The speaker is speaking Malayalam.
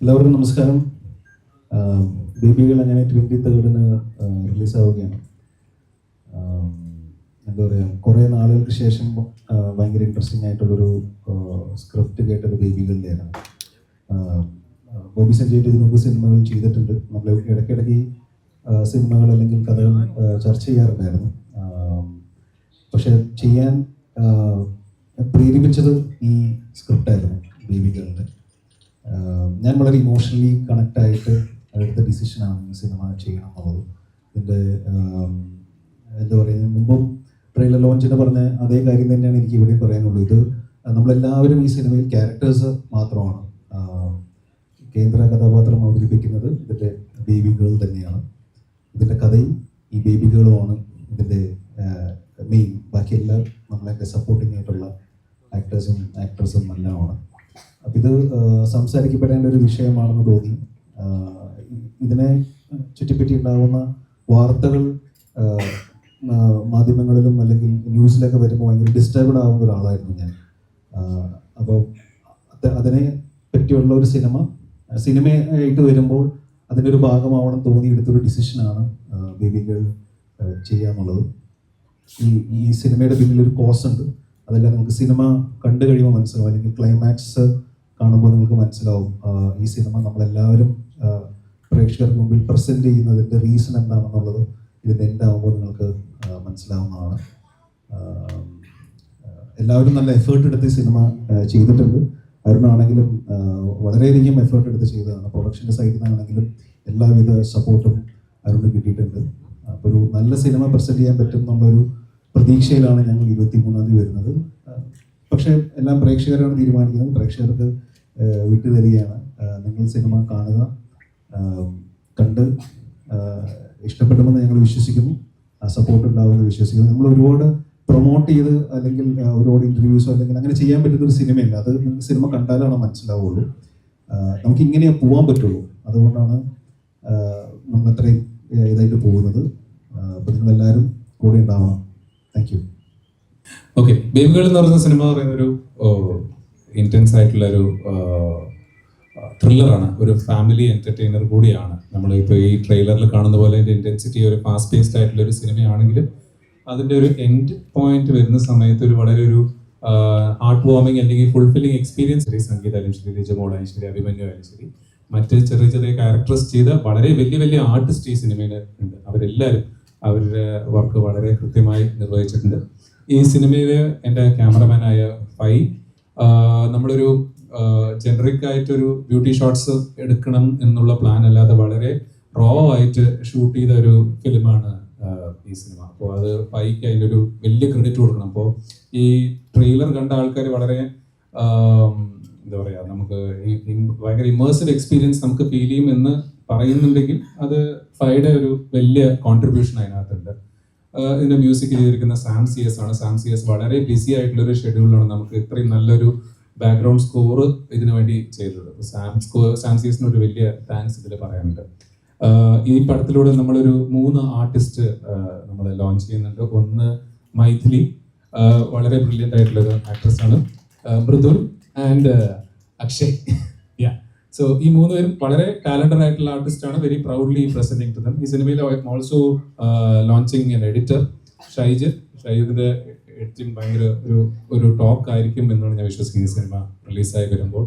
എല്ലാവർക്കും നമസ്കാരം. ബേബികൾ അങ്ങനെ ട്വന്റി തേർഡിന് റിലീസാവുകയാണ്. എന്താ പറയുക കുറേ നാളുകൾക്ക് ശേഷം ഭയങ്കര ഇൻട്രസ്റ്റിംഗ് ആയിട്ടുള്ളൊരു സ്ക്രിപ്റ്റ് കേട്ടത് ബേബികളുടെയാണ്. ബോബി സഞ്ജയ് ഇതിനു മുമ്പ് സിനിമകൾ ചെയ്തിട്ടുണ്ട്. നമ്മൾ ഇടയ്ക്കിടയ്ക്ക് സിനിമകൾ അല്ലെങ്കിൽ കഥകൾ ചർച്ച ചെയ്യാറുണ്ടായിരുന്നു. പക്ഷെ ചെയ്യാൻ പ്രേരിപ്പിച്ചത് ഈ ഞാൻ വളരെ ഇമോഷണലി കണക്ട് ആയിട്ട് എടുത്ത ഡിസിഷനാണ് സിനിമ ചെയ്യണം എന്നുള്ളത്. ഇതിന്റെ എന്താ പറയുക മുമ്പും ട്രെയിലർ ലോഞ്ചിന് പറഞ്ഞ അതേ കാര്യം തന്നെയാണ് എനിക്ക് ഇവിടെയും പറയാനുള്ളൂ ഇത് നമ്മളെല്ലാവരും ഈ സിനിമയിൽ ക്യാരക്ടേഴ്സ് മാത്രമാണ്. കേന്ദ്ര കഥാപാത്രം അവതരിപ്പിക്കുന്നത് ഇതിന്റെ ബേബി ഗേൾ തന്നെയാണ്. ഇതിന്റെ കഥയും ഈ ബേബി ഗേളുമാണ് ഇതിന്റെ മെയിൻ ബാക്കിയെല്ലാം നമ്മളെയൊക്കെ സപ്പോർട്ടിംഗ് ആയിട്ടുള്ള ആക്ടേഴ്സും ആക്ട്രസും എല്ലാമാണ്. അപ്പം ഇത് സംസാരിക്കപ്പെടേണ്ട ഒരു വിഷയമാണെന്ന് തോന്നി ഇതിനെ ചുറ്റിപ്പറ്റി ഉണ്ടാകുന്ന വാർത്തകൾ മാധ്യമങ്ങളിലും അല്ലെങ്കിൽ ന്യൂസിലൊക്കെ വരുമ്പോൾ ഭയങ്കര ഡിസ്റ്റർബ്ഡ് ആവുന്ന ഒരാളായിരുന്നു ഞാൻ. അപ്പോൾ അതിനെ പറ്റിയുള്ള ഒരു സിനിമ സിനിമയായിട്ട് വരുമ്പോൾ അതിന്റെ ഒരു ഭാഗമാവണം തോന്നി എടുത്തൊരു ഡിസിഷനാണ് ബേബി ഗേൾ ചെയ്യാന്നുള്ളത് ഈ ഈ സിനിമയുടെ പിന്നിൽ ഒരു കോസ് ഉണ്ട്. അതെല്ലാം നമുക്ക് സിനിമ കണ്ടു കഴിയുമ്പോൾ മനസ്സിലാവും. അല്ലെങ്കിൽ ക്ലൈമാക്സ് കാണുമ്പോൾ നിങ്ങൾക്ക് മനസ്സിലാവും. ഈ സിനിമ നമ്മളെല്ലാവരും പ്രേക്ഷകർക്ക് മുമ്പിൽ പ്രസന്റ് ചെയ്യുന്നതിന്റെ റീസൺ എന്താണെന്നുള്ളത് ഇതിന്റെ എൻഡ് ആകുമ്പോൾ നിങ്ങൾക്ക് മനസ്സിലാവുന്നതാണ്. എല്ലാവരും നല്ല എഫേർട്ട് എടുത്ത് സിനിമ ചെയ്തിട്ടുണ്ട്. അരുണാണെങ്കിലും വളരെയധികം എഫേർട്ട് എടുത്ത് ചെയ്തതാണ്. പ്രൊഡക്ഷന്റെ സൈഡിൽ നിന്നാണെങ്കിലും എല്ലാവിധ സപ്പോർട്ടും അരുണ് കിട്ടിയിട്ടുണ്ട്. അപ്പോൾ ഒരു നല്ല സിനിമ പ്രസന്റ് ചെയ്യാൻ പറ്റും എന്നുള്ളൊരു പ്രതീക്ഷയിലാണ് ഞങ്ങൾ ഇരുപത്തി മൂന്നാം തീയതി വരുന്നത്. പക്ഷേ എല്ലാം പ്രേക്ഷകരാണ് തീരുമാനിക്കുന്നത്. പ്രേക്ഷകർക്ക് വിട്ടുതരികയാണ്. വിട്ടു തരികയാണ് നിങ്ങൾ സിനിമ കാണുക കണ്ട് ഇഷ്ടപ്പെടുമെന്ന് ഞങ്ങൾ വിശ്വസിക്കുന്നു. സപ്പോർട്ട് ഉണ്ടാവുമെന്ന് വിശ്വസിക്കുന്നു. നമ്മൾ ഒരുപാട് പ്രൊമോട്ട് ചെയ്ത് അല്ലെങ്കിൽ ഒരുപാട് ഇന്റർവ്യൂസോ അല്ലെങ്കിൽ അങ്ങനെ ചെയ്യാൻ പറ്റുന്ന ഒരു സിനിമയല്ല. അത് സിനിമ കണ്ടാലാണ് മനസ്സിലാവുള്ളൂ. നമുക്ക് ഇങ്ങനെ പോകാൻ പറ്റുള്ളൂ. അതുകൊണ്ടാണ് നമ്മൾ അത്രയും ഇതായിട്ട് പോകുന്നത്. അപ്പോൾ നിങ്ങളെല്ലാവരും കൂടെ ഉണ്ടാവണം. താങ്ക് യു ഓക്കെ ബേബികൾ എന്ന് പറയുന്ന സിനിമ പറയുന്ന ഒരു ഇന്റൻസ് ആയിട്ടുള്ള ഒരു ത്രില്ലറാണ് ഒരു ഫാമിലി എന്റർടൈനർ കൂടിയാണ്. നമ്മൾ ഇപ്പോൾ ഈ ട്രെയിലറിൽ കാണുന്ന പോലെ അതിന്റെ ഇന്റൻസിറ്റി ഒരു ഫാസ്റ്റ് പേസ്ഡ് ആയിട്ടുള്ള ഒരു സിനിമയാണെങ്കിലും അതിന്റെ ഒരു എൻഡ് പോയിന്റ് വരുന്ന സമയത്ത് ഒരു വളരെ ഒരു ഹാർട്ട് വാമിംഗ് അല്ലെങ്കിൽ ഫുൾഫില്ലിംഗ് എക്സ്പീരിയൻസ് ശരി സംഗീതായാലും ശരി രജമോളായാലും ശരി അഭിമന്യു ആയാലും ശരി. മറ്റ് ചെറിയ ചെറിയ ക്യാരക്ടേഴ്സ് ചെയ്ത വളരെ വലിയ വലിയ ആർട്ടിസ്റ്റ് ഈ സിനിമയിൽ ഉണ്ട്. അവരെല്ലാവരും അവരുടെ വർക്ക് വളരെ കൃത്യമായി നിർവഹിച്ചിട്ടുണ്ട്. ഈ സിനിമയിൽ എന്റെ ക്യാമറമാനായ ഫൈ നമ്മളൊരു ജനറിക് ആയിട്ടൊരു ബ്യൂട്ടി ഷോട്ട്സ് എടുക്കണം എന്നുള്ള പ്ലാൻ അല്ലാതെ വളരെ റോ ആയിട്ട് ഷൂട്ട് ചെയ്ത ഒരു ഫിലിമാണ് ഈ സിനിമ. അപ്പോൾ അത് ഫൈക്ക് അതിന്റെ ഒരു വലിയ ക്രെഡിറ്റ് കൊടുക്കണം. അപ്പോൾ ഈ ട്രെയിലർ കണ്ട ആൾക്കാർ വളരെ എന്താ പറയുക നമുക്ക് ഭയങ്കര ഇമേഴ്സീവ് എക്സ്പീരിയൻസ് നമുക്ക് ഫീൽ ചെയ്യും എന്ന് പറയുന്നുണ്ടെങ്കിൽ അത് ഫൈയുടെ ഒരു വലിയ കോൺട്രിബ്യൂഷൻ അതിനകത്തുണ്ട്. ഇതിന്റെ മ്യൂസിക് ചെയ്തിരിക്കുന്ന സാം സി എസ് ആണ്. സാം സി എസ് വളരെ ബിസി ആയിട്ടുള്ള ഒരു ഷെഡ്യൂളിലാണ് നമുക്ക് ഇത്രയും നല്ലൊരു ബാക്ക്ഗ്രൗണ്ട് സ്കോർ ഇതിനു വേണ്ടി ചെയ്തത്. സാം സ്കോ സാം സി എസിന് ഒരു വലിയ താങ്ക്സ് ഇതിൽ പറയാനുണ്ട്. ഈ പടത്തിലൂടെ നമ്മളൊരു മൂന്ന് ആർട്ടിസ്റ്റ് നമ്മൾ ലോഞ്ച് ചെയ്യുന്നുണ്ട്. ഒന്ന് മൈഥിലി വളരെ ബ്രില്യന്റ് ആയിട്ടുള്ള ഒരു ആക്ട്രസ് ആണ്. Mridul and Akshay yeah so ഈ മൂന്ന് പേരും വളരെ ടാലന്റഡ് ആയിട്ടുള്ള ആർട്ടിസ്റ്റ് ആണ്. Very proudly presenting to them ഈ സിനിമയിൽ also launching an editor Shaij. ഷൈജിന്റെ editing ഭയങ്കര ഒരു ഒരു ടോക്ക് ആയിരിക്കും എന്നാണ് ഞാൻ വിശ്വസിക്കുന്നത് ഈ സിനിമ റിലീസായി വരുമ്പോൾ.